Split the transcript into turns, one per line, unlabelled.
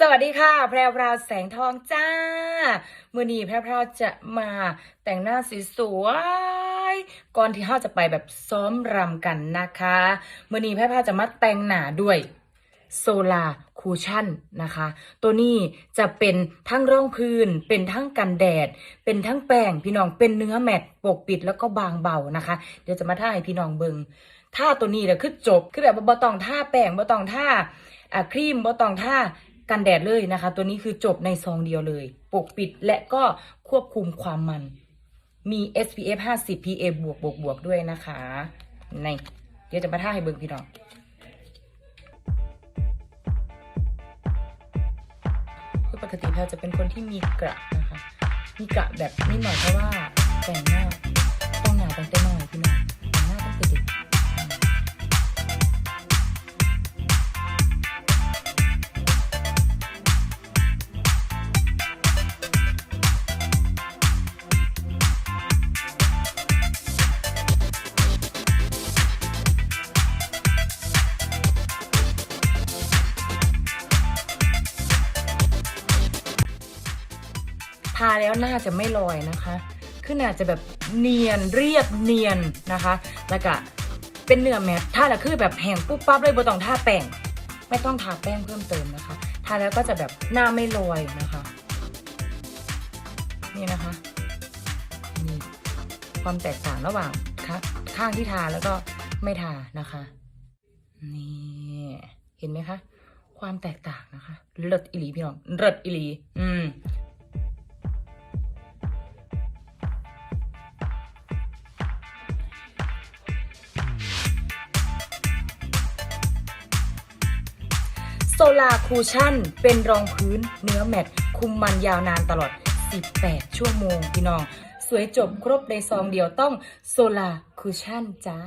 สวัสดีค่ะ แพรวพราวแสงทองจ้า มือนี้แพรวพราวจะมาแต่งหน้าสสวยๆก่อนที่เราจะไปแบบซ้อมรำกันนะคะ มือนี้แพรวพราวจะมาแต่งหน้าด้วยโซลาคูชั่นนะคะ ตัวนี้จะเป็นทั้งร่องพื้น เป็นทั้งกันแดด เป็นทั้งแป้งพี่น้องเป็นเนื้อแมตต์ปกปิดแล้วก็บางเบานะคะ เดี๋ยวจะมาท่าให้พี่น้องเบิงท่าตัวนี้เลยคือจบคือแบบบ่ต้องท่าแป้งบ่ต้องท่าครีมบ่ต้องท่า กันแดดเลยนะคะ ตัวนี้คือจบในซองเดียวเลย ปกปิดและก็ควบคุมความมัน มี SPF 50 PA บวกบวกบวกด้วยนะคะ ใน เดี๋ยวจะมาท่าให้เบิ่งพี่น้องคือปกติแพลจะเป็นคนที่มีกระนะคะ มีกระแบบนิดหน่อยเพราะว่าแต่งหน้าต้องหนาตั้งแต่น้อยพี่น้องแต่งหน้าตั้ง ทาแล้วหน้าจะไม่ลอยนะคะคือหน้าจะแบบเนียนเรียบเนียนนะคะ แล้วก็เป็นเนื้อแมททาแล้วคือแบบแห้งปุ๊บปั๊บเลยบ่ต้องทาแป้งไม่ต้องทาแป้งเพิ่มเติมนะคะ ทาแล้วก็จะแบบหน้าไม่ลอยนะคะ นี่นะคะนี่ความแตกต่างระหว่างข้าข้างที่ทาแล้วก็ไม่ทานะคะ นี่เห็นไหมคะ ความแตกต่างนะคะเลิศอิลีพี่น้องเลิศอิลี อืม โซลาคูชั่นเป็นรองพื้นเนื้อแมตต์คุมมันยาวนานตลอด 18 ชั่วโมงพี่น้อง สวยจบครบในซองเดียวต้องโซลาคูชั่นจ้า